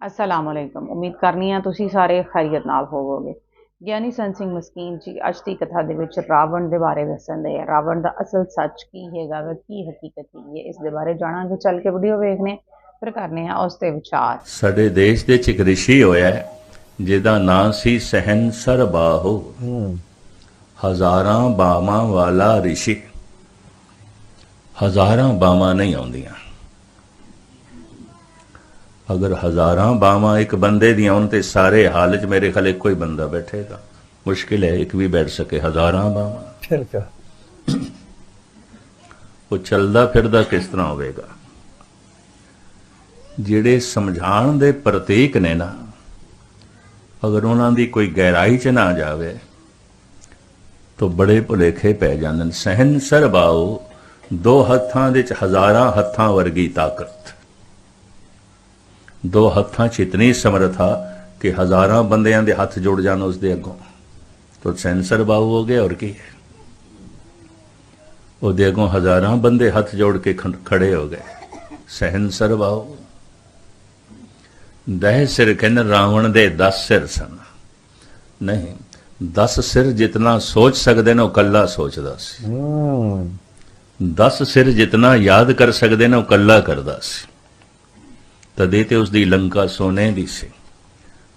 ਅਸਲਾਮ ਅਲੈਕਮ ਉਮੀਦ ਕਰਨੀ ਆ ਤੁਸੀਂ ਸਾਰੇ ਖੈਰੀਅਤ ਨਾਲ ਹੋਵੋਗੇ ਗਿਆਨੀ ਸੰਤ ਸਿੰਘ ਮਸਕੀਨ ਜੀ ਅੱਜ ਦੀ ਕਥਾ ਦੇ ਵਿੱਚ ਰਾਵਣ ਦੇ ਬਾਰੇ ਦੱਸਣਦੇ ਆ ਰਾਵਣ ਦਾ ਅਸਲ ਸੱਚ ਕੀ ਹੈਗਾ ਵਾ ਕੀ ਹਕੀਕਤ ਕੀ ਹੈ ਇਸ ਦੇ ਬਾਰੇ ਜਾਣਾਂਗੇ ਚੱਲ ਕੇ ਵੀਡੀਓ ਵੇਖਨੇ ਫਿਰ ਕਰਨੇ ਆ ਉਸ ਤੇ ਵਿਚਾਰ ਸਾਡੇ ਦੇਸ਼ ਦੇ ਵਿੱਚ ਇੱਕ ਰਿਸ਼ੀ ਹੋਇਆ ਜਿਹਦਾ ਨਾਂ ਸੀ ਸਹਿਨਸਰ ਬਾਹੂ ਹਜ਼ਾਰਾਂ ਬਾਵਾਂ ਵਾਲਾ ਰਿਸ਼ੀ ਹਜ਼ਾਰਾਂ ਬਾਵਾਂ ਨਹੀਂ ਆਉਂਦੀਆਂ ਅਗਰ ਹਜ਼ਾਰਾਂ ਬਾਵਾਂ ਇੱਕ ਬੰਦੇ ਦੀਆਂ ਹੋਣ ਤੇ ਸਾਰੇ ਹਾਲ 'ਚ ਮੇਰੇ ਖਿਆਲ ਇੱਕੋ ਹੀ ਬੰਦਾ ਬੈਠੇਗਾ। ਮੁਸ਼ਕਿਲ ਹੈ ਇੱਕ ਵੀ ਬੈਠ ਸਕੇ ਹਜ਼ਾਰਾਂ ਬਾਵਾਂ ਫਿਰ ਕਿਆ? ਉਹ ਚੱਲਦਾ ਫਿਰਦਾ ਕਿਸ ਤਰ੍ਹਾਂ ਹੋਵੇਗਾ? ਜਿਹੜੇ ਸਮਝਾਣ ਦੇ ਪ੍ਰਤੀਕ ਨੇ ਨਾ ਅਗਰ ਉਹਨਾਂ ਦੀ ਕੋਈ ਗਹਿਰਾਈ ਚ ਨਾ ਜਾਵੇ ਤਾਂ ਬੜੇ ਭੁਲੇਖੇ ਪੈ ਜਾਂਦੇ ਨੇ। ਸਹਿਨਸਰ ਬਾਉ ਦੋ ਹੱਥਾਂ ਦੇ ਚ ਹਜ਼ਾਰਾਂ ਹੱਥਾਂ ਵਰਗੀ ਤਾਕਤ। ਦੋ ਹੱਥਾਂ ਚ ਇਤਨੀ ਸਮਰਥਾ ਕਿ ਹਜ਼ਾਰਾਂ ਬੰਦਿਆਂ ਦੇ ਹੱਥ ਜੁੜ ਜਾਣ ਉਸ ਦੇ ਅੱਗੋਂ। ਤਾਂ ਸਹਿਨਸਰ ਬਾਉ ਹੋ ਗਿਆ ਔਰ ਕੀ ਹੈ? ਉਹਦੇ ਅੱਗੋਂ ਹਜ਼ਾਰਾਂ ਬੰਦੇ ਹੱਥ ਜੋੜ ਕੇ ਖੜੇ ਹੋ ਗਏ। ਸਹਿਨਸਰ ਬਾਉ ਦਹ ਸਿਰ ਕਹਿੰਦੇ ਰਾਵਣ ਦੇ 10 ਸਿਰ ਸਨ। ਨਹੀਂ 10 ਸਿਰ ਜਿਤਨਾ ਸੋਚ ਸਕਦੇ ਨੇ ਉਹ ਕੱਲਾ ਸੋਚਦਾ ਸੀ। ਹੂੰ। 10 ਸਿਰ ਜਿਤਨਾ ਯਾਦ ਕਰ ਸਕਦੇ ਨੇ ਉਹ ਕੱਲਾ ਕਰਦਾ ਸੀ। ਤਦੇ ਤੇ ਉਸ ਦੀ ਲੰਕਾ ਸੋਨੇ ਦੀ ਸੀ।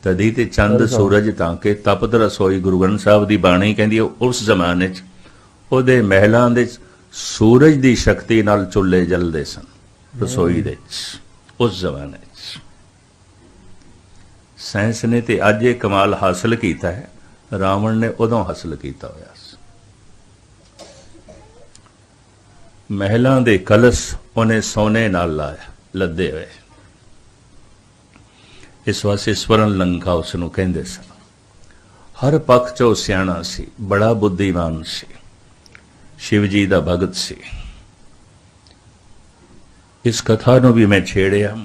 ਤਦੇ ਤੇ ਚੰਦ ਸੂਰਜ ਤਾਂ ਕਿ ਤਪਤ ਰਸੋਈ ਗੁਰੂ ਗ੍ਰੰਥ ਸਾਹਿਬ ਦੀ ਬਾਣੀ ਕਹਿੰਦੀ ਹੈ, ਉਸ ਜ਼ਮਾਨੇ 'ਚ ਉਹਦੇ ਮਹਿਲਾਂ ਦੇ ਸੂਰਜ ਦੀ ਸ਼ਕਤੀ ਨਾਲ ਚੁੱਲ੍ਹੇ ਜਲਦੇ ਸਨ ਰਸੋਈ ਦੇ 'ਚ ਉਸ ਜ਼ਮਾਨੇ 'ਚ। ਸਾਇੰਸ ਨੇ ਤੇ ਅੱਜ ਇਹ ਕਮਾਲ ਹਾਸਲ ਕੀਤਾ ਹੈ ਰਾਵਣ ਨੇ ਉਦੋਂ ਹਾਸਲ ਕੀਤਾ ਹੋਇਆ ਸੀ। ਮਹਿਲਾਂ ਦੇ ਕਲਸ਼ ਉਹਨੇ ਸੋਨੇ ਨਾਲ ਲਾਇਆ ਲੱਦੇ ਹੋਏ। ਇਸ ਵਾਸਤੇ ਸਵਰਨ ਲੰਕਾ ਉਸ ਨੂੰ ਕਹਿੰਦੇ ਸਨ। ਹਰ ਪੱਖ ਚੋਂ ਸਿਆਣਾ ਸੀ, ਬੜਾ ਬੁੱਧੀਮਾਨ ਸੀ, ਸ਼ਿਵ ਜੀ ਦਾ ਭਗਤ ਸੀ। ਇਸ ਕਥਾ ਨੂੰ ਵੀ ਮੈਂ ਛੇੜਿਆ,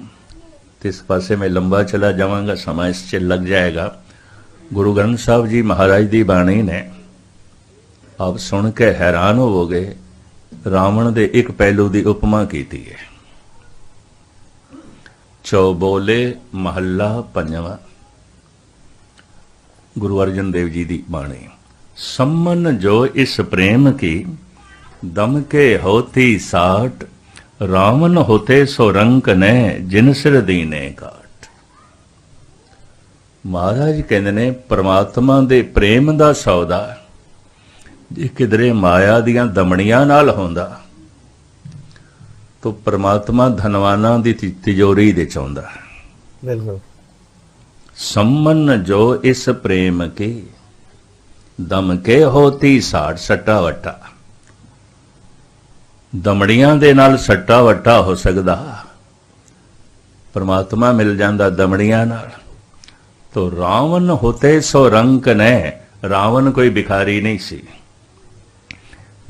ਤੇ ਇਸ ਪਾਸੇ ਮੈਂ ਲੰਬਾ ਚਲਾ ਜਾਵਾਂਗਾ, ਸਮਾਂ ਇਸ 'ਚ ਲੱਗ ਜਾਏਗਾ। ਗੁਰੂ ਗ੍ਰੰਥ ਸਾਹਿਬ ਜੀ ਮਹਾਰਾਜ ਦੀ ਬਾਣੀ ਨੇ ਆਪ ਸੁਣ ਕੇ ਹੈਰਾਨ ਹੋਵੋਗੇ, ਰਾਵਣ ਦੇ ਇੱਕ ਪਹਿਲੂ ਦੀ ਉਪਮਾ ਕੀਤੀ ਹੈ। ਚੌਬੋਲੇ ਮਹੱਲਾ ਪੰਜਵਾਂ। ਗੁਰੂ ਅਰਜਨ ਦੇਵ ਜੀ ਦੀ ਬਾਣੀ। ਸੰਮਨ ਜੋ ਇਸ ਪ੍ਰੇਮ ਕੀ, ਦਮ ਕੇ ਹੋਤੀ ਸਾਟ, ਰਾਵਣ ਹੋਤੇ ਸੋ ਰੰਕ ਨੇ, ਜਿਨ ਸਿਰ ਦੀਨੇ ਕਾਟ ਮਹਾਰਾਜ ਕਹਿੰਦੇ ਨੇ, ਪ੍ਰਮਾਤਮਾ ਦੇ ਪ੍ਰੇਮ ਦਾ ਸੌਦਾ, ਜੇ ਕਿਧਰੇ ਮਾਇਆ ਦੀਆਂ ਦਮਣੀਆਂ ਨਾਲ ਹੁੰਦਾ ਤਾਂ ਪ੍ਰਮਾਤਮਾ ਧਨਵਾਨਾਂ ਦੀ ਤੀ- ਤਿਜੋਰੀ ਦੇ ਚਾਹੁੰਦਾ ਬਿਲਕੁਲ। ਸੰਮਨ ਜੋ ਇਸ ਪ੍ਰੇਮ ਕੀ ਦਮ ਕੇ ਹੋਤੀ ਸਾੜ ਸੱਟਾ ਵਟਾ ਦਮੜੀਆਂ ਦੇ ਨਾਲ ਸੱਟਾ ਵਟਾ ਹੋ ਸਕਦਾ। ਪਰਮਾਤਮਾ ਮਿਲ ਜਾਂਦਾ ਦਮੜੀਆਂ ਨਾਲ। ਤੋ ਰਾਵਣ ਹੋਤੇ ਸੋ ਰੰਕ ਨੇ ਰਾਵਣ ਕੋਈ ਭਿਖਾਰੀ ਨਹੀਂ ਸੀ।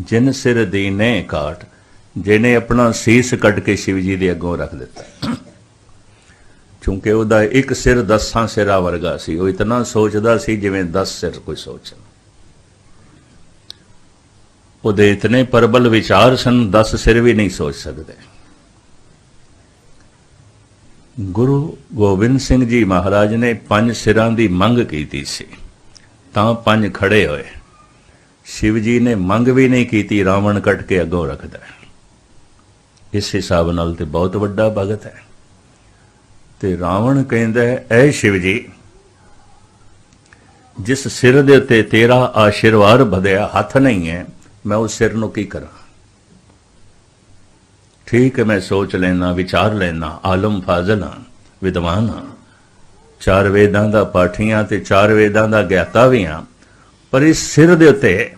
ਜਿਨ ਸਿਰ ਦੀਨੇ ਕਾਟ ਜਿਹਨੇ ਆਪਣਾ ਸੀਸ ਕੱਢ ਕੇ ਸ਼ਿਵ ਜੀ ਦੇ ਅੱਗੋਂ ਰੱਖ ਦਿੱਤਾ। ਕਿਉਂਕਿ ਉਹਦਾ ਇੱਕ ਸਿਰ ਦਸਾਂ ਸਿਰਾਂ ਵਰਗਾ ਸੀ। ਉਹ ਇਤਨਾ ਸੋਚਦਾ ਸੀ ਜਿਵੇਂ 10 ਸਿਰ ਕੋਈ ਸੋਚਣ। ਉਹਦੇ ਇਤਨੇ ਪਰਬਲ ਵਿਚਾਰ ਸਨ 10 ਸਿਰ ਵੀ ਨਹੀਂ ਸੋਚ ਸਕਦੇ। ਗੁਰੂ ਗੋਬਿੰਦ ਸਿੰਘ ਜੀ ਮਹਾਰਾਜ ਨੇ ਪੰਜ ਸਿਰਾਂ ਦੀ ਮੰਗ ਕੀਤੀ ਸੀ। ਤਾਂ ਪੰਜ ਖੜੇ ਹੋਏ। ਸ਼ਿਵ ਜੀ ਨੇ ਮੰਗ ਵੀ ਨਹੀਂ ਕੀਤੀ, ਰਾਵਣ ਕੱਟ ਕੇ ਅੱਗੋਂ ਰੱਖਦਾ। ਇਸ ਹਿਸਾਬ ਨਾਲ ਤੇ ਬਹੁਤ ਵੱਡਾ ਭਗਤ ਹੈ। ਤੇ ਰਾਵਣ ਕਹਿੰਦਾ ਹੈ, ਐ ਸ਼ਿਵ ਜੀ ਜਿਸ ਸਿਰ ਦੇ ਉੱਤੇ ਤੇਰਾ ਆਸ਼ੀਰਵਾਦ ਵਧਿਆ ਹੱਥ ਨਹੀਂ ਹੈ ਮੈਂ ਉਸ ਸਿਰ ਨੂੰ ਕੀ ਕਰਾਂ? ਠੀਕ ਹੈ ਮੈਂ ਸੋਚ ਲੈਣਾ ਵਿਚਾਰ ਲੈਣਾ ਆਲਮ ਫਾਜ਼ਲ ਹਾਂ ਵਿਦਵਾਨ ਹਾਂ। ਚਾਰ ਵੇਦਾਂ ਦਾ ਪਾਠੀਆਂ ਤੇ ਚਾਰ ਵੇਦਾਂ ਦਾ ਗਿਆਤਾ ਵੀ ਹਾਂ ਪਰ ਇਸ ਸਿਰ ਦੇ ਉੱਤੇ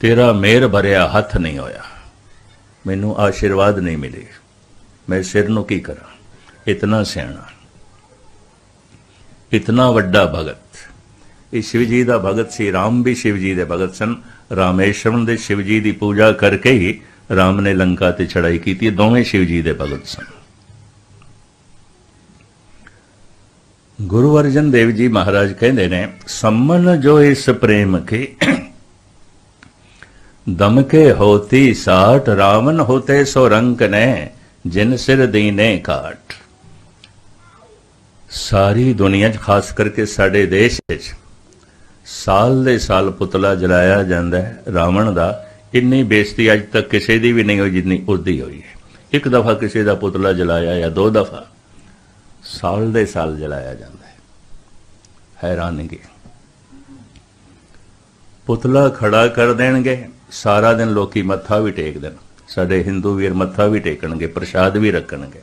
ਤੇਰਾ ਮਿਹਰ ਭਰਿਆ ਹੱਥ ਨਹੀਂ ਹੋਇਆ। ਮੈਨੂੰ ਆਸ਼ੀਰਵਾਦ ਨਹੀਂ ਮਿਲੇ। ਮੈਂ ਸਿਰ ਨੂੰ ਕੀ ਕਰਾਂ? ਇਤਨਾ ਸਿਆਣਾ। ਇਤਨਾ ਵੱਡਾ ਭਗਤ। ਇਹ ਸ਼ਿਵ ਜੀ ਦਾ ਭਗਤ ਸੀ। ਰਾਮ ਵੀ ਸ਼ਿਵ ਜੀ ਦੇ ਭਗਤ ਸਨ। ਰਾਮੇਸ਼ਵਰਮ ਦੇ ਸ਼ਿਵ ਜੀ ਦੀ ਪੂਜਾ ਕਰਕੇ ਹੀ ਰਾਮ ਨੇ ਲੰਕਾ ਤੇ ਚੜਾਈ ਕੀਤੀ। ਦੋਵੇਂ ਸ਼ਿਵ ਜੀ ਦੇ ਭਗਤ ਸਨ। ਗੁਰੂ ਅਰਜਨ ਦੇਵ ਜੀ ਮਹਾਰਾਜ ਕਹਿੰਦੇ ਨੇ, ਸੰਮਨ ਜੋ ਇਸ ਪ੍ਰੇਮ ਕੇ ਦਮ ਕੇ ਹੋਤੀ ਸਾਟ ਰਾਵਨ ਹੋਤੇ ਸੋ ਰੰਕ ਨੇ, ਜਿਨ ਸਿਰ ਦੀਨੇ ਸਾਰੀ ਦੁਨੀਆ 'ਚ ਖਾਸ ਕਰਕੇ ਸਾਡੇ ਦੇਸ਼ ਵਿੱਚ ਸਾਲ ਦੇ ਸਾਲ ਪੁਤਲਾ ਜਲਾਇਆ ਜਾਂਦਾ ਹੈ ਰਾਵਣ ਦਾ। ਇੰਨੀ ਬੇਇੱਜ਼ਤੀ ਅੱਜ ਤੱਕ ਕਿਸੇ ਦੀ ਵੀ ਨਹੀਂ ਹੋਈ ਜਿੰਨੀ ਉਸਦੀ ਹੋਈ ਹੈ। ਇੱਕ ਦਫਾ ਕਿਸੇ ਦਾ ਪੁਤਲਾ ਜਲਾਇਆ ਜਾਂ ਦੋ ਦਫਾ ਸਾਲ ਦੇ ਸਾਲ ਜਲਾਇਆ ਜਾਂਦਾ ਹੈ। ਹੈਰਾਨਗੀ। ਪੁਤਲਾ ਖੜਾ ਕਰ ਦੇਣਗੇ। ਸਾਰਾ ਦਿਨ ਲੋਕੀ ਮੱਥਾ ਵੀ ਟੇਕਦੇ ਨੇ। ਸਾਡੇ ਹਿੰਦੂ ਵੀਰ ਮੱਥਾ ਵੀ ਟੇਕਣਗੇ, ਪ੍ਰਸ਼ਾਦ ਵੀ ਰੱਖਣਗੇ।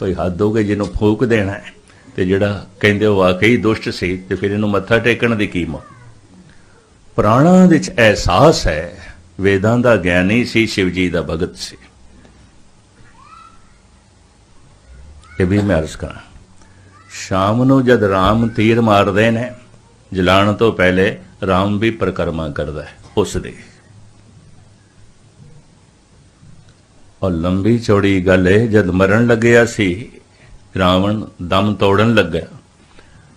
ਭਈ ਹੱਦ ਹੋ ਗਈ, ਜਿਹਨੂੰ ਫੂਕ ਦੇਣਾ ਹੈ, ਤੇ ਜਿਹੜਾ ਕਹਿੰਦੇ ਉਹ ਵਾਕਈ ਦੁਸ਼ਟ ਸੀ, ਤੇ ਫਿਰ ਇਹਨੂੰ ਮੱਥਾ ਟੇਕਣ ਦੀ ਕੀ ਮੋ ਪ੍ਰਾਣਾਂ ਵਿੱਚ ਅਹਿਸਾਸ ਹੈ, ਵੇਦਾਂ ਦਾ ਗਿਆਨੀ ਸੀ ਸ਼ਿਵ ਜੀ ਦਾ ਭਗਤ ਸੀ। ਇਹ ਵੀ ਮੈਂ ਅਰਜ਼ ਕਰਾਂ। ਸ਼ਾਮ ਨੂੰ ਜਦ ਰਾਮ ਤੀਰ ਮਾਰਦੇ ਨੇ ਜਲਾਣ ਤੋਂ ਪਹਿਲੇ ਰਾਮ ਵੀ ਪ੍ਰਕਰਮਾ ਕਰਦਾ ਹੈ, ਉਸ ਦੀ। ਔਰ ਲੰਬੀ ਚੌੜੀ ਗੱਲ ਹੈ ਜਦ ਮਰਨ ਲੱਗਿਆ ਸੀ, ਰਾਵਣ ਦਮ ਤੋੜਨ ਲੱਗਾ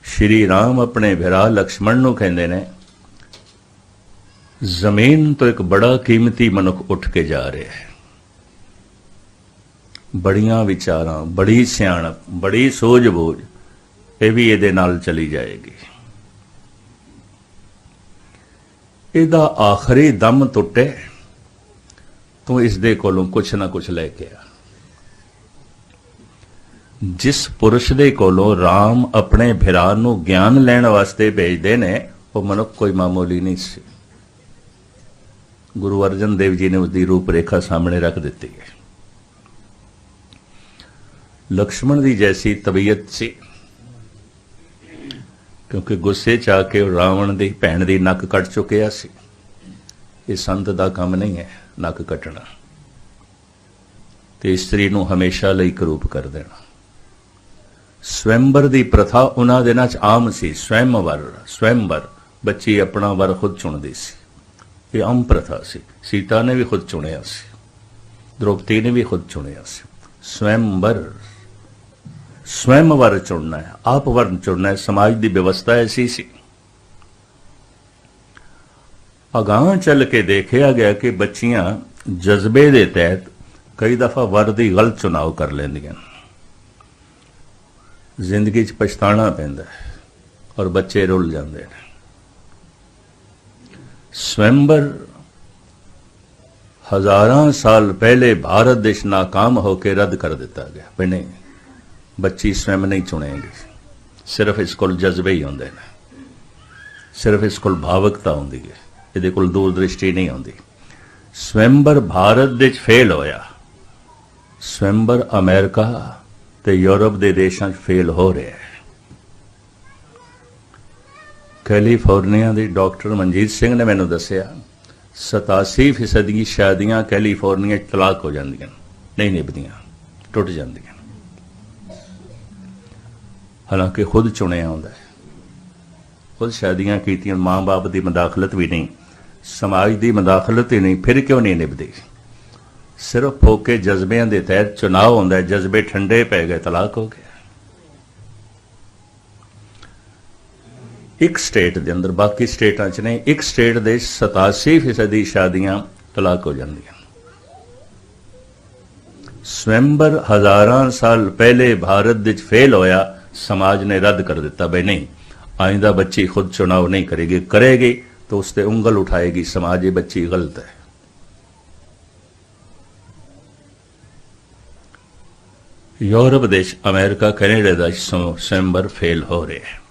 ਸ਼੍ਰੀ ਰਾਮ ਆਪਣੇ ਭਰਾ ਲక్ష్మణ ਨੂੰ ਕਹਿੰਦੇ ਨੇ, ਜ਼ਮੀਨ ਤੋਂ ਇੱਕ ਬੜਾ ਕੀਮਤੀ ਮਨੁੱਖ ਉੱਠ ਕੇ ਜਾ ਰਿਹਾ ਹੈ। ਬੜੀਆਂ ਵਿਚਾਰਾਂ, ਬੜੀ ਸਿਆਣਪ, ਬੜੀ ਸੋਝ-ਬੋਝ, ਇਹ ਵੀ ਇਹਦੇ ਨਾਲ ਚਲੀ ਜਾਏਗੀ। ਇਹਦਾ ਆਖਰੀ ਦਮ ਟੁੱਟੇ ਤੂੰ ਇਸ ਦੇ ਕੋਲੋਂ ਕੁਛ ਨਾ ਕੁਛ ਲੈ ਕੇ ਆ। ਜਿਸ ਪੁਰਸ਼ ਦੇ ਕੋਲੋਂ RAM ਆਪਣੇ ਭਰਾ ਨੂੰ ਗਿਆਨ ਲੈਣ ਵਾਸਤੇ ਭੇਜਦੇ ਨੇ, ਉਹ ਮਨੁੱਖ ਕੋਈ ਮਾਮੂਲੀ ਨਹੀਂ ਸੀ। ਗੁਰੂ ਅਰਜਨ ਦੇਵ ਜੀ ਨੇ ਉਸ ਦੀ ਰੂਪ ਰੇਖਾ ਸਾਹਮਣੇ ਰੱਖ ਦਿੱਤੀ ਹੈ। ਲਕਸ਼ਮਣ ਦੀ ਜੈਸੀ ਤਬੀਅਤ ਸੀ, ਕਿਉਂਕਿ ਗੁੱਸੇ ਚ ਆ ਕੇ ਉਹ ਰਾਵਣ ਦੀ ਭੈਣ ਦੀ ਨੱਕ ਕੱਟ ਚੁੱਕਿਆ ਸੀ। ਇਹ ਸੰਤ ਦਾ ਕੰਮ ਨਹੀਂ ਹੈ ਨੱਕ ਕੱਟਣਾ। ਤੇ ਇਸਤਰੀ ਨੂੰ ਹਮੇਸ਼ਾ ਲਈ ਕਰੂਪ ਕਰ ਦੇਣਾ। ਸਵੈੰਬਰ ਦੀ ਪ੍ਰਥਾ ਉਹਨਾਂ ਦਿਨਾਂ 'ਚ ਆਮ ਸੀ। ਸਵੈਮਵਰ ਸਵੈੰਬਰ, ਬੱਚੀ ਆਪਣਾ ਵਰ ਖੁਦ ਚੁਣਦੀ ਸੀ। ਇਹ ਆਮ ਪ੍ਰਥਾ ਸੀ। ਸੀਤਾ ਨੇ ਵੀ ਖੁਦ ਚੁਣਿਆ ਸੀ। ਦ੍ਰੋਪਦੀ ਨੇ ਵੀ ਖੁਦ ਚੁਣਿਆ ਸੀ। ਸਵੈੰਬਰ ਸਵੈਮਵਰ ਚੁਣਨਾ ਹੈ। ਆਪ ਵਰਨ ਚੁਣਨਾ ਹੈ। ਸਮਾਜ ਦੀ ਵਿਵਸਥਾ ਐਸੀ ਸੀ। ਅਗਾਂਹ ਚੱਲ ਕੇ ਦੇਖਿਆ ਗਿਆ ਕਿ ਬੱਚੀਆਂ ਜਜ਼ਬੇ ਦੇ ਤਹਿਤ ਕਈ ਦਫਾ ਵਰ ਦੀ ਗਲਤ ਚੁਣਾਵ ਕਰ ਲੈਂਦੀਆਂ ਜ਼ਿੰਦਗੀ 'ਚ ਪਛਤਾਣਾ ਪੈਂਦਾ ਹੈ ਔਰ ਬੱਚੇ ਰੁੱਲ ਜਾਂਦੇ ਨੇ। ਸਵੈੰਬਰ ਹਜ਼ਾਰਾਂ ਸਾਲ ਪਹਿਲੇ ਭਾਰਤ ਦੇਸ਼ ਨਾਕਾਮ ਹੋ ਕੇ ਰੱਦ ਕਰ ਦਿੱਤਾ ਗਿਆ। ਵੀ ਨਹੀਂ, ਬੱਚੀ ਸਵੈਮ ਨਹੀਂ ਚੁਣੇਗੀ। ਸਿਰਫ ਇਸ ਕੋਲ ਜਜ਼ਬੇ ਹੀ ਹੁੰਦੇ ਨੇ। ਸਿਰਫ ਇਸ ਕੋਲ ਭਾਵਕਤਾ ਹੁੰਦੀ ਹੈ। ਇਹਦੇ ਕੋਲ ਦੂਰ ਦ੍ਰਿਸ਼ਟੀ ਨਹੀਂ ਆਉਂਦੀ। ਸਵੈੰਬਰ ਭਾਰਤ ਦੇ ਵਿੱਚ ਫੇਲ ਹੋਇਆ। ਸਵੈੰਬਰ ਅਮਰੀਕਾ ਤੇ ਯੂਰਪ ਦੇ ਦੇਸ਼ਾਂ 'ਚ ਫੇਲ ਹੋ ਰਿਹਾ ਹੈ। ਕੈਲੀਫੋਰਨੀਆ ਦੇ ਡਾਕਟਰ ਮਨਜੀਤ ਸਿੰਘ ਨੇ ਮੈਨੂੰ ਦੱਸਿਆ 87% ਦੀ ਸ਼ਾਦੀਆਂ ਕੈਲੀਫੋਰਨੀਆ 'ਚ ਤਲਾਕ ਹੋ ਜਾਂਦੀਆਂ ਨਹੀਂ ਨਿਭਦੀਆਂ, ਟੁੱਟ ਜਾਂਦੀਆਂ ਹਾਲਾਂਕਿ ਖੁਦ ਚੁਣਿਆ ਹੁੰਦਾ ਹੈ। ਖੁਦ ਸ਼ਾਦੀਆਂ ਕੀਤੀਆਂ ਮਾਂ-ਬਾਪ ਦੀ ਮਦਾਖਲਤ ਵੀ ਨਹੀਂ। ਸਮਾਜ ਦੀ ਮਦਾਖਲਤ ਹੀ ਨਹੀਂ, ਫਿਰ ਕਿਉਂ ਨਹੀਂ ਨਿਭਦੀ? ਸਿਰਫ ਫੋਕੇ ਜਜ਼ਬਿਆਂ ਦੇ ਤਹਿਤ ਚੁਣਾਵ ਹੁੰਦਾ ਹੈ, ਜਜ਼ਬੇ ਠੰਡੇ ਪੈ ਗਏ, ਤਲਾਕ ਹੋ ਗਿਆ। ਇੱਕ ਸਟੇਟ ਦੇ ਅੰਦਰ, ਬਾਕੀ ਸਟੇਟਾਂ 'ਚ ਨਹੀਂ, ਇੱਕ ਸਟੇਟ ਦੇ 87% ਦੀ ਸ਼ਾਦੀਆਂ ਤਲਾਕ ਹੋ ਜਾਂਦੀਆਂ। ਸਵੈੰਬਰ ਹਜ਼ਾਰਾਂ ਸਾਲ ਪਹਿਲੇ ਭਾਰਤ ਵਿੱਚ ਫੇਲ ਹੋਇਆ, ਸਮਾਜ ਨੇ ਰੱਦ ਕਰ ਦਿੱਤਾ ਬਈ ਨਹੀਂ ਆਇੰਦਾ ਬੱਚੀ ਖੁਦ ਚੁਣਾਵ ਨਹੀਂ ਕਰੇਗੀ ਕਰੇਗੀ। तो उस पर उंगल उठाएगी समाज ये बच्ची गलत है ਯੂਰਪ ਦੇਸ਼, ਅਮਰੀਕਾ, ਕੈਨੇਡਾ ਦਾ ਸਵੈਂਬਰ ਫੇਲ ਹੋ ਰਿਹਾ ਹੈ।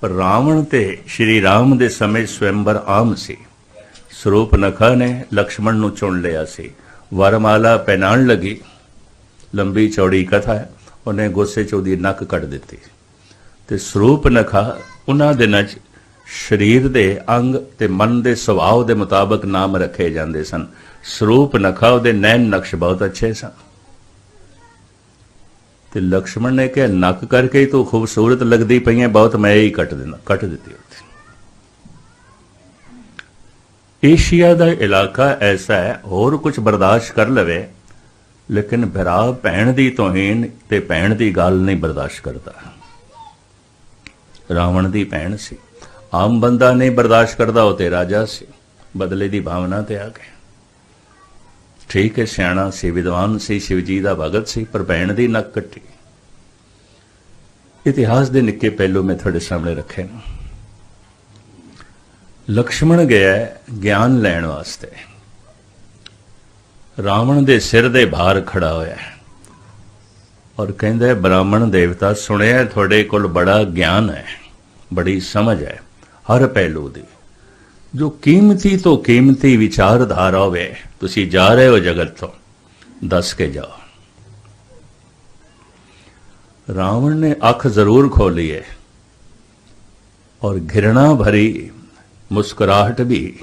ਪਰ ਰਾਵਣ ਤੇ ਸ਼੍ਰੀ ਰਾਮ ਦੇ ਸਮੇਂ ਸਵੈਂਬਰ ਆਮ ਸੀ। ਸਰੂਪ ਨਖਾ ਨੇ ਲਕਸ਼ਮਣ ਨੂੰ ਚੁਣ ਲਿਆ ਸੀ। ਵਰਮਾਲਾ ਪਹਿਨਾਣ ਲਗੀ। ਲੰਬੀ ਚੌੜੀ ਕਥਾ ਹੈ। ਉਹਨੇ ਗੁੱਸੇ ਚ ਉਹਦੀ ਨੱਕ ਕੱਟ ਦਿੱਤੀ। ਤੇ ਸਰੂਪ ਨਖਾ ਉਹਨਾਂ ਦਿਨਾਂ 'ਚ ਸਰੀਰ ਦੇ ਅੰਗ ਤੇ ਮਨ ਦੇ ਸੁਭਾਅ ਦੇ ਮੁਤਾਬਕ ਨਾਮ ਰੱਖੇ ਜਾਂਦੇ ਸਨ। ਸਰੂਪ ਨਖਾ ਉਹਦੇ ਨੈਣ ਨਕਸ਼ ਬਹੁਤ ਅੱਛੇ ਸਨ। ਤੇ ਲਕਸ਼ਮਣ ਨੇ ਕਿਹਾ, ਨੱਕ ਕਰਕੇ ਤੂੰ ਖੂਬਸੂਰਤ ਲੱਗਦੀ ਪਈ ਹੈ ਬਹੁਤ ਮੈਂ ਹੀ ਕੱਟ ਦੇਣਾ ਕੱਟ ਦਿੱਤੀ ਉੱਥੇ ਏਸ਼ੀਆ ਦਾ ਇਲਾਕਾ ਐਸਾ ਹੈ, ਹੋਰ ਕੁਝ ਬਰਦਾਸ਼ਤ ਕਰ ਲਵੇ, ਲੇਕਿਨ ਭਰਾ ਭੈਣ ਦੀ ਤੋਹੀਨ ਤੇ ਭੈਣ ਦੀ ਗੱਲ ਨਹੀਂ ਬਰਦਾਸ਼ਤ ਕਰਦਾ। ਰਾਵਣ ਦੀ ਭੈਣ ਸੀ। ਆਮ ਬੰਦਾ ਨਹੀਂ ਬਰਦਾਸ਼ਤ ਕਰਦਾ, ਉਹ ਤੇ ਰਾਜਾ ਸੀ। ਬਦਲੇ ਦੀ ਭਾਵਨਾ ਤੇ ਆ ਗਿਆ ਠੀਕ ਹੈ, ਸਿਆਣਾ ਸੀ, ਵਿਦਵਾਨ ਸੀ, ਸ਼ਿਵਜੀ ਦਾ ਭਗਤ ਸੀ, ਪਰ ਭੈਣ ਦੀ ਨੱਕ ਕੱਟੀ। ਇਤਿਹਾਸ ਦੇ ਨਿੱਕੇ ਪਹਿਲੂ ਮੈਂ ਤੁਹਾਡੇ ਸਾਹਮਣੇ ਰੱਖੇ ਨੇ। ਲਕਸ਼ਮਣ ਗਿਆ ਗਿਆਨ ਲੈਣ ਵਾਸਤੇ। ਰਾਵਣ ਦੇ ਸਿਰ ਦੇ ਭਾਰ ਖੜਾ ਹੋਇਆ। ਔਰ ਕਹਿੰਦਾ ਬ੍ਰਾਹਮਣ ਦੇਵਤਾ, ਸੁਣਿਆ ਤੁਹਾਡੇ ਕੋਲ ਬੜਾ ਗਿਆਨ ਹੈ, ਬੜੀ ਸਮਝ ਹੈ। ਹਰ ਪਹਿਲੂ ਦੀ। ਜੋ ਕੀਮਤੀ ਤੋਂ ਕੀਮਤੀ ਵਿਚਾਰਧਾਰਾ ਹੋਵੇ, ਤੁਸੀਂ ਜਾ ਰਹੇ ਹੋ ਜਗਤ ਤੋਂ, ਦੱਸ ਕੇ ਜਾਓ। ਰਾਵਣ ਨੇ ਅੱਖ ਜ਼ਰੂਰ ਖੋਲੀ ਹੈ ਔਰ ਘਿਰਣਾ ਭਰੀ ਮੁਸਕਰਾਹਟ ਵੀ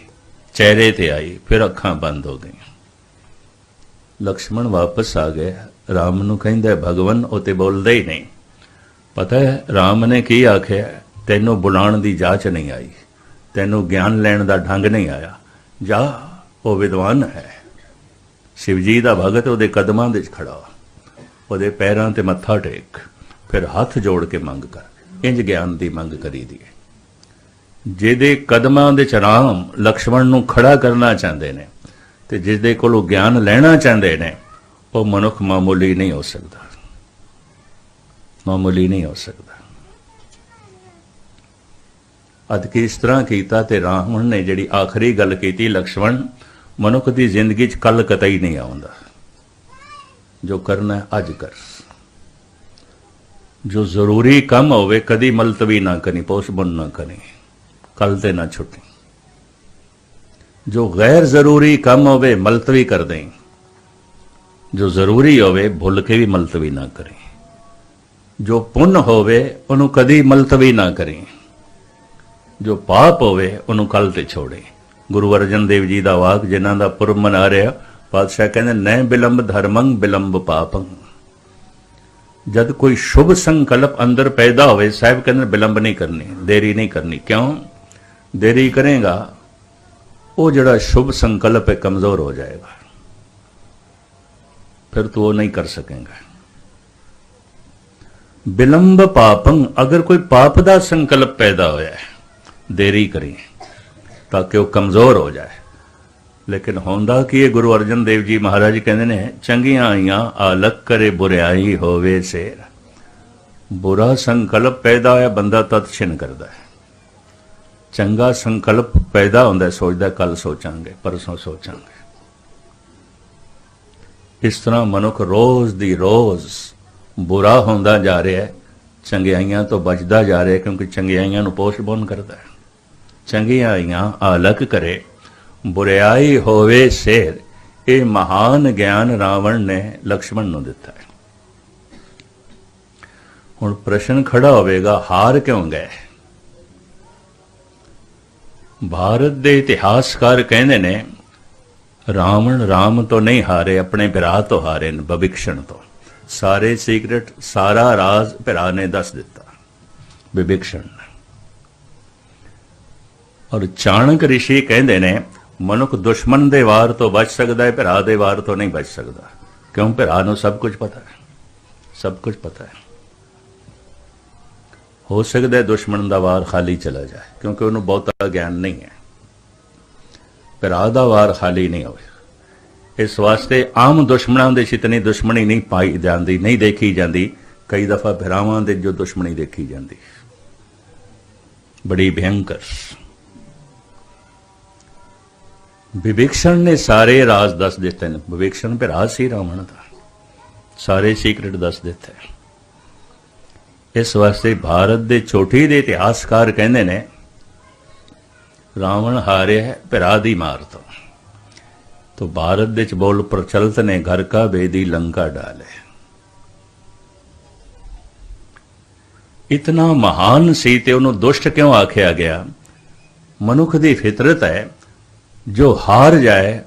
ਚਿਹਰੇ ਤੇ ਆਈ, ਫਿਰ ਅੱਖਾਂ ਬੰਦ ਹੋ ਗਈਆਂ। ਲਕਸ਼ਮਣ ਵਾਪਸ ਆ ਗਏ। ਰਾਮ ਨੂੰ ਕਹਿੰਦਾ ਭਗਵਾਨ ਉਹ ਤੇ ਬੋਲਦਾ ਹੀ ਨਹੀਂ। ਪਤਾ ਹੈ, ਰਾਮ ਨੇ ਕੀ ਆਖਿਆ? ਤੈਨੂੰ ਬੁਲਾਉਣ ਦੀ ਜਾਚ ਨਹੀਂ ਆਈ। ਤੈਨੂੰ ਗਿਆਨ ਲੈਣ ਦਾ ਢੰਗ ਨਹੀਂ ਆਇਆ। ਜਾ, ਉਹ ਵਿਦਵਾਨ ਹੈ। ਸ਼ਿਵਜੀ ਦਾ ਭਗਤ ਉਹਦੇ ਕਦਮਾਂ ਦੇ 'ਚ ਖੜਾ। ਉਹਦੇ ਪੈਰਾਂ ਤੇ ਮੱਥਾ ਟੇਕ। ਫਿਰ ਹੱਥ ਜੋੜ ਕੇ ਮੰਗ ਕਰ। ਇੰਜ ਗਿਆਨ ਦੀ ਮੰਗ ਕਰੀ ਦੀ ਜਿਹਦੇ ਕਦਮਾਂ ਦੇ ਚ ਰਾਮ, ਲਕਸ਼ਮਣ ਨੂੰ ਖੜਾ ਕਰਨਾ ਚਾਹੁੰਦੇ ਨੇ ਤੇ ਜਿਸ ਦੇ ਕੋਲੋਂ ਗਿਆਨ ਲੈਣਾ ਚਾਹੁੰਦੇ ਨੇ, ਉਹ ਮਨੁੱਖ ਮਾਮੂਲੀ ਨਹੀਂ ਹੋ ਸਕਦਾ। ਮਾਮੂਲੀ ਨਹੀਂ ਹੋ ਸਕਦਾ। ਅਦ ਇਸ ਤਰ੍ਹਾਂ ਕੀਤਾ ਤੇ ਰਾਵਣ ਨੇ ਜਿਹੜੀ ਆਖਰੀ ਗੱਲ ਕੀਤੀ, ਲਕਸ਼ਮਣ, ਮਨੁੱਖ ਦੀ ਜ਼ਿੰਦਗੀ 'ਚ ਕੱਲ ਕਤਈ ਨਹੀਂ ਆਉਂਦਾ। ਜੋ ਕਰਨਾ ਅੱਜ ਕਰ। ਜੋ ਜ਼ਰੂਰੀ ਕੰਮ ਹੋਵੇ, ਕਦੀ ਮਲਤਵੀ ਨਾ ਕਰੀ ਪੋਸਟਪੋਨ ਨਾ ਕਰੀ ਕੱਲ ਤੇ ਨਾ ਛੁੱਟੀ। ਜੋ ਗੈਰ ਜ਼ਰੂਰੀ ਕੰਮ ਹੋਵੇ ਮਲਤਵੀ ਕਰ ਦੇ ਜੋ ਜ਼ਰੂਰੀ ਹੋਵੇ, ਭੁੱਲ ਕੇ ਵੀ ਮਲਤਵੀ ਨਾ ਕਰੇ। ਜੋ ਪੁੰਨ ਹੋਵੇ, ਉਹਨੂੰ ਕਦੀ ਮਲਤਵੀ ਨਾ ਕਰੇ। ਜੋ ਪਾਪ ਹੋਵੇ, ਉਹਨੂੰ ਕੱਲ ਤੇ ਛੋੜੇ। ਗੁਰੂ ਅਰਜਨ ਦੇਵ ਜੀ ਦਾ ਵਾਕ, ਜਿਨ੍ਹਾਂ ਦਾ ਪੁਰਬ ਮਨਾ ਰਿਹਾ, ਪਾਤਸ਼ਾਹ ਕਹਿੰਦੇ ਨੈ ਬਿਲੰਬ ਧਰਮੰ, ਬਿਲੰਬ ਪਾਪੰ। ਜਦ ਕੋਈ ਸ਼ੁਭ ਸੰਕਲਪ ਅੰਦਰ ਪੈਦਾ ਹੋਵੇ, ਸਾਹਿਬ ਕਹਿੰਦੇ, ਬਿਲੰਬ ਨਹੀਂ ਕਰਨੀ, ਦੇਰੀ ਨਹੀਂ ਕਰਨੀ। ਕਿਉਂ? ਦੇਰੀ ਕਰੇਗਾ, ਉਹ ਜਿਹੜਾ ਸ਼ੁਭ ਸੰਕਲਪ ਹੈ, ਕਮਜ਼ੋਰ ਹੋ ਜਾਏਗਾ। ਫਿਰ ਤੂੰ ਉਹ ਨਹੀਂ ਕਰ ਸਕੇਗਾ। ਬਿਲੰਬ ਪਾਪੰ, ਅਗਰ ਕੋਈ ਪਾਪ ਦਾ ਸੰਕਲਪ ਪੈਦਾ ਹੋਇਆ ਹੈ ਦੇਰੀ ਕਰੀ ਤਾਂ ਕਿ ਉਹ ਕਮਜ਼ੋਰ ਹੋ ਜਾਏ। ਲੇਕਿਨ ਹੁੰਦਾ ਕੀ ਇਹ ਗੁਰੂ ਅਰਜਨ ਦੇਵ ਜੀ ਮਹਾਰਾਜ ਕਹਿੰਦੇ ਨੇ, ਚੰਗੀਆਂ ਆਈਆਂ, ਆਲਕ ਕਰੇ ਬੁਰਿਆਈ ਹੋਵੇ ਸੇਰ। ਬੁਰਾ ਸੰਕਲਪ ਪੈਦਾ ਹੋਇਆ, ਬੰਦਾ ਤਤ ਛਿਨ ਕਰਦਾ ਹੈ। ਚੰਗਾ ਸੰਕਲਪ ਪੈਦਾ ਹੁੰਦਾ ਸੋਚਦਾ ਕੱਲ ਸੋਚਾਂਗੇ, ਪਰਸੋਂ ਸੋਚਾਂਗੇ। ਇਸ ਤਰ੍ਹਾਂ ਮਨੁੱਖ ਰੋਜ਼ ਦੀ ਰੋਜ਼ ਬੁਰਾ ਹੁੰਦਾ ਜਾ ਰਿਹਾ ਹੈ, ਚੰਗਿਆਈਆਂ ਤੋਂ ਬਚਦਾ ਜਾ ਰਿਹਾ ਕਿਉਂਕਿ ਚੰਗਿਆਈਆਂ ਨੂੰ ਪੋਸਟਪੋਨ ਕਰਦਾ ਹੈ। ਚੰਗਿਆਈਆਂ ਆਲਕ ਕਰੇ। ਬੁਰਿਆਈ ਹੋਵੇ ਸੇਰ ਇਹ ਮਹਾਨ ਗਿਆਨ ਰਾਵਣ ਨੇ ਲਕਸ਼ਮਣ ਨੂੰ ਦਿੱਤਾ ਹੈ। ਹੁਣ ਪ੍ਰਸ਼ਨ ਖੜਾ ਹੋਵੇਗਾ, ਹਾਰ ਕਿਉਂ ਗਏ? ਭਾਰਤ ਦੇ ਇਤਿਹਾਸਕਾਰ ਕਹਿੰਦੇ ਨੇ, ਰਾਵਣ ਰਾਮ ਤੋਂ ਨਹੀਂ ਹਾਰੇ, ਆਪਣੇ ਭਰਾ ਤੋਂ ਹਾਰੇ ਨੇ ਵਿਭੀਸ਼ਣ ਤੋਂ। ਸਾਰੇ ਸੀਕ੍ਰੇਟ ਸਾਰਾ ਰਾਜ਼ ਭਰਾ ਨੇ ਦੱਸ ਦਿੱਤਾ। ਵਿਭੀਸ਼ਣ ਔਰ ਚਾਣਕ ਰਿਸ਼ੀ ਕਹਿੰਦੇ ਨੇ, ਮਨੁੱਖ ਦੁਸ਼ਮਣ ਦੇ ਵਾਰ ਤੋਂ ਬਚ ਸਕਦਾ ਹੈ, ਭਰਾ ਦੇ ਵਾਰ ਤੋਂ ਨਹੀਂ ਬਚ ਸਕਦਾ। ਕਿਉਂ? ਭਰਾ ਨੂੰ ਸਭ ਕੁਝ ਪਤਾ ਹੈ। ਸਭ ਕੁਝ ਪਤਾ ਹੈ। ਹੋ ਸਕਦਾ ਹੈ ਦੁਸ਼ਮਣ ਦਾ ਵਾਰ ਖਾਲੀ ਚਲਾ ਜਾਏ, ਕਿਉਂਕਿ ਉਹਨੂੰ ਬਹੁਤਾ ਗਿਆਨ ਨਹੀਂ ਹੈ। ਭਰਾ ਦਾ ਵਾਰ ਖਾਲੀ ਨਹੀਂ ਹੋਵੇ ਇਸ ਵਾਸਤੇ ਆਮ ਦੁਸ਼ਮਣਾਂ ਦੇ ਇਤਨੀ ਦੁਸ਼ਮਣੀ ਨਹੀਂ ਪਾਈ ਜਾਂਦੀ, ਨਹੀਂ ਦੇਖੀ ਜਾਂਦੀ। ਕਈ ਦਫਾ ਭਰਾਵਾਂ ਦੇ ਜੋ ਦੁਸ਼ਮਣੀ ਦੇਖੀ ਜਾਂਦੀ। ਬੜੀ ਭਿਆਨਕ ਵਿਵੇਕਸ਼ਣ ਨੇ ਸਾਰੇ ਰਾਜ਼ ਦੱਸ ਦਿੱਤੇ ਨੇ। ਵਿਵੇਕਸ਼ਣ ਤੇ ਰਾਜ਼ ਸੀ ਰਾਵਣ ਦਾ। ਸਾਰੇ ਸੀਕ੍ਰੇਟ ਦੱਸ ਦਿੱਤੇ। ਇਸ ਵਾਸਤੇ ਭਾਰਤ ਦੇ ਛੋਟੀ ਦੇ ਇਤਿਹਾਸਕਾਰ ਕਹਿੰਦੇ ਨੇ, ਰਾਵਣ ਹਾਰਿਆ ਭਰਾ ਦੀ ਮਾਰ ਤੋਂ। ਤੋ ਭਾਰਤ ਵਿੱਚ ਬੋਲ ਪ੍ਰਚਲਿਤ ਨੇ, ਘਰ ਕਾ ਬੇਦੀ ਲੰਕਾ ਡਾਲੇ। ਇਤਨਾ ਮਹਾਨ ਸੀ ਤੇ ਉਹਨੂੰ ਦੁਸ਼ਟ ਕਿਉਂ ਆਖਿਆ ਗਿਆ? ਮਨੁੱਖ ਦੀ ਫਿਤਰਤ ਹੈ ਜੋ ਹਾਰ ਜਾਏ,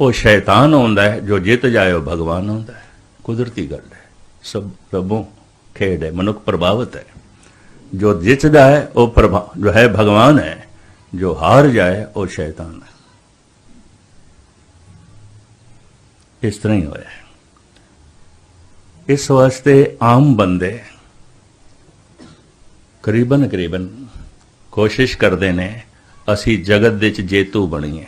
ਉਹ ਸ਼ੈਤਾਨ ਹੁੰਦਾ ਹੈ, ਜੋ ਜਿੱਤ ਜਾਏ, ਉਹ ਭਗਵਾਨ ਹੁੰਦਾ ਹੈ। ਕੁਦਰਤੀ ਗੱਲ ਹੈ। ਸਭ ਰੱਬੋਂ ਖੇਡ ਹੈ, ਮਨੁੱਖ ਪ੍ਰਭਾਵਿਤ ਹੈ। ਜੋ ਜਿੱਤਦਾ ਹੈ, ਉਹ ਪ੍ਰਭਾ, ਜੋ ਹੈ ਭਗਵਾਨ ਹੈ, ਜੋ ਹਾਰ ਜਾਏ, ਉਹ ਸ਼ੈਤਾਨ ਹੈ। ਇਸ ਤਰ੍ਹਾਂ ਹੀ ਹੋਇਆ ਇਸ ਵਾਸਤੇ ਆਮ ਬੰਦੇ ਕਰੀਬਨ ਕਰੀਬਨ ਕੋਸ਼ਿਸ਼ ਕਰਦੇ ਨੇ, ਅਸੀਂ ਜਗਤ ਦੇ ਵਿੱਚ ਜੇਤੂ ਬਣੀਏ।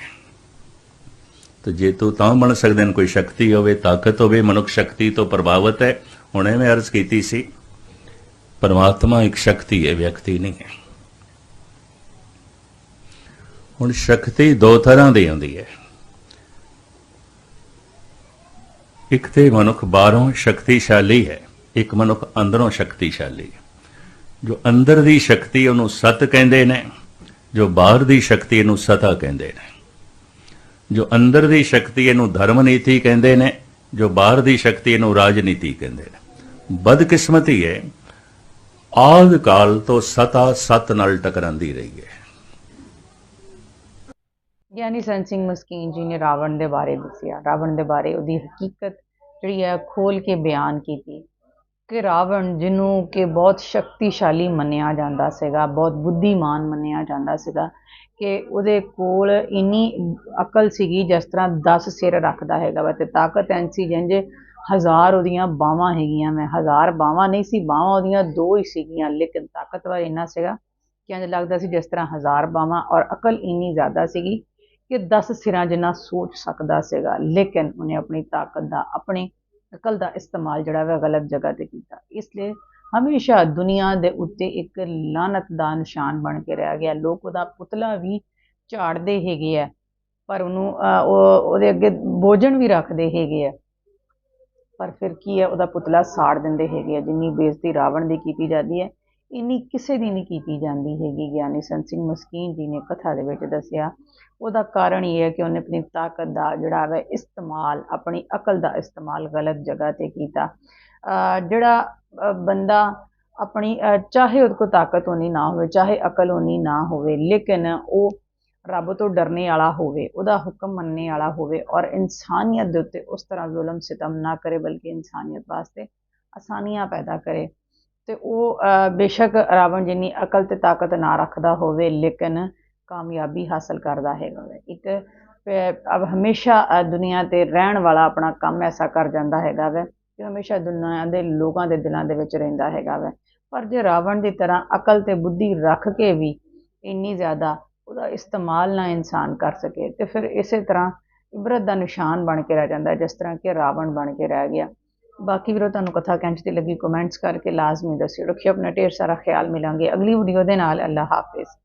ਤੇ ਜੇਤੂ ਤਾਂ ਬਣ ਸਕਦੇ ਨੇ ਕੋਈ ਸ਼ਕਤੀ ਹੋਵੇ, ਤਾਕਤ ਹੋਵੇ, ਮਨੁੱਖ ਸ਼ਕਤੀ ਤੋਂ ਪ੍ਰਭਾਵਿਤ ਹੈ। ਹੁਣੇ ਮੈਂ ਅਰਜ਼ ਕੀਤੀ ਸੀ, ਪਰਮਾਤਮਾ ਇੱਕ ਸ਼ਕਤੀ ਹੈ, ਵਿਅਕਤੀ ਨਹੀਂ ਹੈ। ਹੁਣ ਸ਼ਕਤੀ ਦੋ ਤਰ੍ਹਾਂ ਦੀ ਹੁੰਦੀ ਹੈ। ਇੱਕ ਤੇ ਮਨੁੱਖ ਬਾਹਰੋਂ ਸ਼ਕਤੀਸ਼ਾਲੀ ਹੈ, ਇੱਕ ਮਨੁੱਖ ਅੰਦਰੋਂ ਸ਼ਕਤੀਸ਼ਾਲੀ ਹੈ। ਜੋ ਅੰਦਰ ਦੀ ਸ਼ਕਤੀ ਉਹਨੂੰ ਸਤ ਕਹਿੰਦੇ ਨੇ, ਜੋ ਬਾਹਰ ਦੀ ਸ਼ਕਤੀ ਇਹਨੂੰ ਸਤਾ ਕਹਿੰਦੇ ਨੇ। ਜੋ ਅੰਦਰ ਦੀ ਸ਼ਕਤੀ ਇਹਨੂੰ ਧਰਮ ਨੀਤੀ ਕਹਿੰਦੇ ਨੇ, ਜੋ ਬਾਹਰ ਦੀ ਸ਼ਕਤੀ ਇਹਨੂੰ ਰਾਜਨੀਤੀ ਕਹਿੰਦੇ ਨੇ। ਬਦਕਿਸਮਤੀ ਹੈ ਆਦ ਕਾਲ ਤੋਂ ਸਤਾ ਸਤ ਨਾਲ ਟਕਰਾਂਦੀ ਰਹੀ ਹੈ ਗਿਆਨੀ ਸੰਤ ਸਿੰਘ ਮਸਕੀਨ ਜੀ ਨੇ ਰਾਵਣ ਦੇ ਬਾਰੇ ਦੱਸਿਆ। ਰਾਵਣ ਦੇ ਬਾਰੇ ਉਹਦੀ ਹਕੀਕਤ ਜਿਹੜੀ ਹੈ ਖੋਲ ਕੇ ਬਿਆਨ ਕੀਤੀ। ਕਿ ਰਾਵਣ, ਜਿਹਨੂੰ ਕਿ ਬਹੁਤ ਸ਼ਕਤੀਸ਼ਾਲੀ ਮੰਨਿਆ ਜਾਂਦਾ ਸੀਗਾ, ਬਹੁਤ ਬੁੱਧੀਮਾਨ ਮੰਨਿਆ ਜਾਂਦਾ ਸੀਗਾ, ਕਿ ਉਹਦੇ ਕੋਲ ਇੰਨੀ ਅਕਲ ਸੀਗੀ, ਜਿਸ ਤਰ੍ਹਾਂ 10 ਸਿਰ ਰੱਖਦਾ ਹੈਗਾ ਵਾ ਤੇ ਤਾਕਤ ਐਂਸੀ ਜਿੰਜ ਹਜ਼ਾਰ ਉਹਦੀਆਂ ਬਾਹਾਂ ਹੈਗੀਆਂ ਮੈਂ ਹਜ਼ਾਰ ਬਾਹਾਂ ਨਹੀਂ ਸੀ, ਬਾਹਾਂ ਉਹਦੀਆਂ ਦੋ ਹੀ ਸੀਗੀਆਂ, ਲੇਕਿਨ ਤਾਕਤਵਰ ਇੰਨਾ ਸੀਗਾ ਕਿ ਇੰਝ ਲੱਗਦਾ ਸੀ ਜਿਸ ਤਰ੍ਹਾਂ ਹਜ਼ਾਰ ਬਾਹਾਂ ਔਰ ਅਕਲ ਇੰਨੀ ਜ਼ਿਆਦਾ ਸੀਗੀ ਕਿ 10 ਸਿਰਾਂ ਜਿੰਨਾ ਸੋਚ ਸਕਦਾ ਸੀਗਾ, ਲੇਕਿਨ ਉਹਨੇ ਆਪਣੀ ਤਾਕਤ ਦਾ, ਆਪਣੀ ਅਕਲ ਦਾ ਇਸਤੇਮਾਲ ਜਿਹੜਾ ਵਾ ਗਲਤ ਜਗ੍ਹਾ ਤੇ ਕੀਤਾ। ਇਸ ਲਈ ਹਮੇਸ਼ਾ ਦੁਨੀਆ ਦੇ ਉੱਤੇ ਇੱਕ ਲਾਨਤ ਦਾ ਨਿਸ਼ਾਨ ਬਣ ਕੇ ਰਹਿ ਗਿਆ। ਲੋਕ ਉਹਦਾ ਪੁਤਲਾ ਵੀ ਝਾੜਦੇ ਹੈਗੇ ਆ, ਪਰ ਉਹਨੂੰ ਉਹ, ਉਹਦੇ ਅੱਗੇ ਭੋਜਨ ਵੀ ਰੱਖਦੇ ਹੈਗੇ ਆ। ਪਰ ਫਿਰ ਕੀ ਹੈ ਉਹਦਾ ਪੁਤਲਾ ਸਾੜ ਦਿੰਦੇ ਹੈਗੇ ਆ। ਜਿੰਨੀ ਬੇਇੱਜ਼ਤੀ ਰਾਵਣ ਦੀ ਕੀਤੀ ਜਾਂਦੀ ਹੈ ਇੰਨੀ ਕਿਸੇ ਦੀ ਨਹੀਂ ਕੀਤੀ ਜਾਂਦੀ ਹੈਗੀ ਗਿਆਨੀ ਸੰਤ ਸਿੰਘ ਮਸਕੀਨ ਜੀ ਨੇ ਕਥਾ ਦੇ ਵਿੱਚ ਦੱਸਿਆ। ਉਹਦਾ ਕਾਰਨ ਇਹ ਹੈ ਕਿ ਉਹਨੇ ਆਪਣੀ ਤਾਕਤ ਦਾ ਜਿਹੜਾ ਵਾ ਇਸਤੇਮਾਲ, ਆਪਣੀ ਅਕਲ ਦਾ ਇਸਤੇਮਾਲ ਗਲਤ ਜਗ੍ਹਾ ਤੇ ਕੀਤਾ। ਜਿਹੜਾ ਬੰਦਾ ਆਪਣੀ ਚਾਹੇ ਉਹਦੇ ਕੋਲ ਤਾਕਤ ਹੋਣੀ ਨਾ ਹੋਵੇ, ਚਾਹੇ ਅਕਲ ਹੋਣੀ ਨਾ ਹੋਵੇ, ਲੇਕਿਨ ਉਹ ਰੱਬ ਤੋਂ ਡਰਨੇ ਵਾਲਾ ਹੋਵੇ, ਉਹਦਾ ਹੁਕਮ ਮੰਨਣੇ ਵਾਲਾ ਹੋਵੇ ਔਰ ਇਨਸਾਨੀਅਤ ਦੇ ਉੱਤੇ ਉਸ ਤਰ੍ਹਾਂ ਜ਼ੁਲਮ ਸਿਤਮ ਨਾ ਕਰੇ, ਬਲਕਿ ਇਨਸਾਨੀਅਤ ਵਾਸਤੇ ਆਸਾਨੀਆਂ ਪੈਦਾ ਕਰੇ। ਤੇ ਉਹ ਬੇਸ਼ੱਕ ਰਾਵਣ ਜਿੰਨੀ ਅਕਲ ਤੇ ਤਾਕਤ ਨਾ ਰੱਖਦਾ ਹੋਵੇ, ਲੇਕਿਨ ਕਾਮਯਾਬੀ ਹਾਸਲ ਕਰਦਾ ਹੈਗਾ ਵਾ। ਇੱਕ ਅਬ ਹਮੇਸ਼ਾ ਦੁਨੀਆ ਤੇ ਰਹਿਣ ਵਾਲਾ ਆਪਣਾ ਕੰਮ ਐਸਾ ਕਰ ਜਾਂਦਾ ਹੈਗਾ ਵੈ ਕਿ ਹਮੇਸ਼ਾ ਦੁਨੀਆ ਦੇ ਲੋਕਾਂ ਦੇ ਦਿਲਾਂ ਦੇ ਵਿੱਚ ਰਹਿੰਦਾ ਹੈਗਾ ਵੈ ਪਰ ਜੇ ਰਾਵਣ ਦੀ ਤਰ੍ਹਾਂ ਅਕਲ ਤੇ ਬੁੱਧੀ ਰੱਖ ਕੇ ਵੀ ਇੰਨੀ ਜ਼ਿਆਦਾ ਉਹਦਾ ਇਸਤੇਮਾਲ ਨਾ ਇਨਸਾਨ ਕਰ ਸਕੇ, ਤੇ ਫਿਰ ਇਸੇ ਤਰ੍ਹਾਂ ਇਬਰਤ ਦਾ ਨਿਸ਼ਾਨ ਬਣ ਕੇ ਰਹਿ ਜਾਂਦਾ, ਜਿਸ ਤਰ੍ਹਾਂ ਕਿ ਰਾਵਣ ਬਣ ਕੇ ਰਹਿ ਗਿਆ ਬਾਕੀ ਵੀਰੋ, ਤੁਹਾਨੂੰ ਕਥਾ ਕੈਂਚ 'ਤੇ ਲੱਗੀ ਕਮੈਂਟਸ ਕਰਕੇ ਲਾਜ਼ਮੀ ਦੱਸਿਓ। ਰੱਖਿਓ ਆਪਣਾ ਢੇਰ ਸਾਰਾ ਖਿਆਲ, ਮਿਲਾਂਗੇ ਅਗਲੀ ਵੀਡੀਓ ਦੇ ਨਾਲ। ਅੱਲਾ ਹਾਫਿਜ਼।